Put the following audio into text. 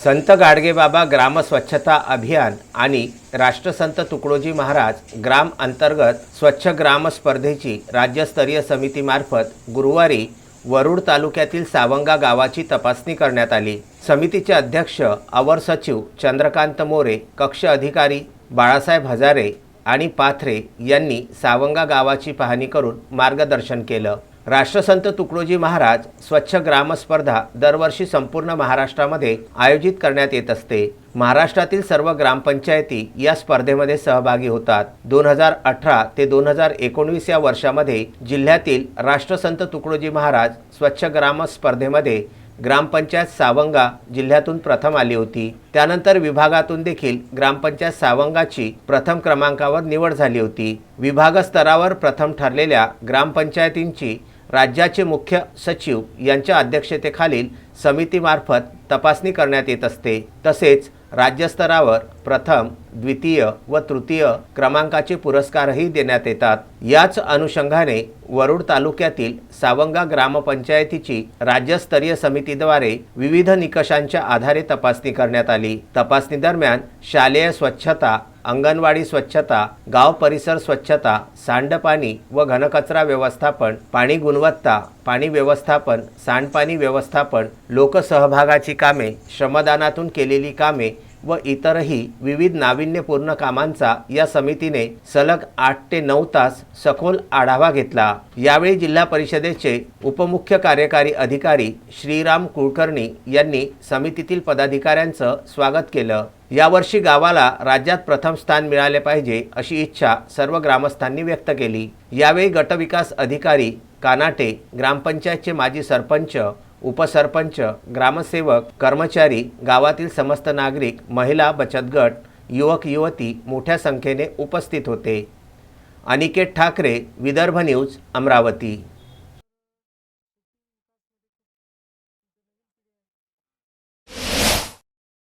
संत गाडगेबाबा ग्राम स्वच्छता अभियान आणि राष्ट्रसंत तुकडोजी महाराज ग्राम अंतर्गत स्वच्छ ग्राम स्पर्धेची राज्यस्तरीय समितीमार्फत गुरुवारी वरुड तालुक्यातील सावंगा गावाची तपासणी करण्यात आली. समितीचे अध्यक्ष अवर सचिव चंद्रकांत मोरे कक्ष अधिकारी बाळासाहेब हजारे आणि पाथरे यांनी सावंगा गावाची पाहणी करून मार्गदर्शन केलं. राष्ट्रसंत तुकडोजी महाराज स्वच्छ ग्रामस्पर्धा दरवर्षी संपूर्ण महाराष्ट्रामध्ये आयोजित करण्यात येत असते. महाराष्ट्रातील सर्व ग्रामपंचायती या स्पर्धेमध्ये सहभागी होतात. दोन हजार अठरा ते दोन हजार एकोणवीस या वर्षामध्ये जिल्ह्यातील राष्ट्रसंत तुकडोजी महाराज स्वच्छ ग्राम स्पर्धेमध्ये ग्रामपंचायत सावंगा जिल्ह्यातून प्रथम आली होती. त्यानंतर विभागातून देखील ग्रामपंचायत सावंगाची प्रथम क्रमांकावर निवड झाली होती. विभाग स्तरावर प्रथम ठरलेल्या ग्रामपंचायतींची राज्याचे मुख्य सचिव यांच्या अध्यक्षतेखालील समितीमार्फत तपासणी करण्यात येत असते. तसेच राज्यस्तरावर प्रथम द्वितीय व तृतीय क्रमांकाचे पुरस्कारही देण्यात येतात. याच अनुषंगाने वरुड तालुक्यातील सावंगा ग्रामपंचायतीची राज्यस्तरीय समितीद्वारे विविध निकषांच्या आधारे तपासणी करण्यात आली. तपासणी दरम्यान शालेय स्वच्छता अंगणवाडी स्वच्छता गाव परिसर स्वच्छता सांडपाणी व घनकचरा व्यवस्थापन पाणी गुणवत्ता पाणी व्यवस्थापन सांडपाणी व्यवस्थापन लोकसहभागाची कामे श्रमदानातून केलेली कामे व इतरही विविध नाविन्यपूर्ण कामांचा या समितीने सलग आठ ते नऊ तास सखोल आढावा घेतला. यावेळी जिल्हा परिषदेचे उपमुख्य कार्यकारी अधिकारी श्रीराम कुलकर्णी यांनी समितीतील पदाधिकाऱ्यांचं स्वागत केलं. यावर्षी गावाला राज्यात प्रथम स्थान मिळाले पाहिजे अशी इच्छा सर्व ग्रामस्थांनी व्यक्त केली. यावेळी गटविकास अधिकारी कानाटे ग्रामपंचायतचे माजी सरपंच उपसरपंच ग्रामसेवक कर्मचारी गावातील समस्त नागरिक महिला बचत गट युवक युवती मोठ्या संख्येने उपस्थित होते. अनिकेत ठाकरे विदर्भ न्यूज अमरावती.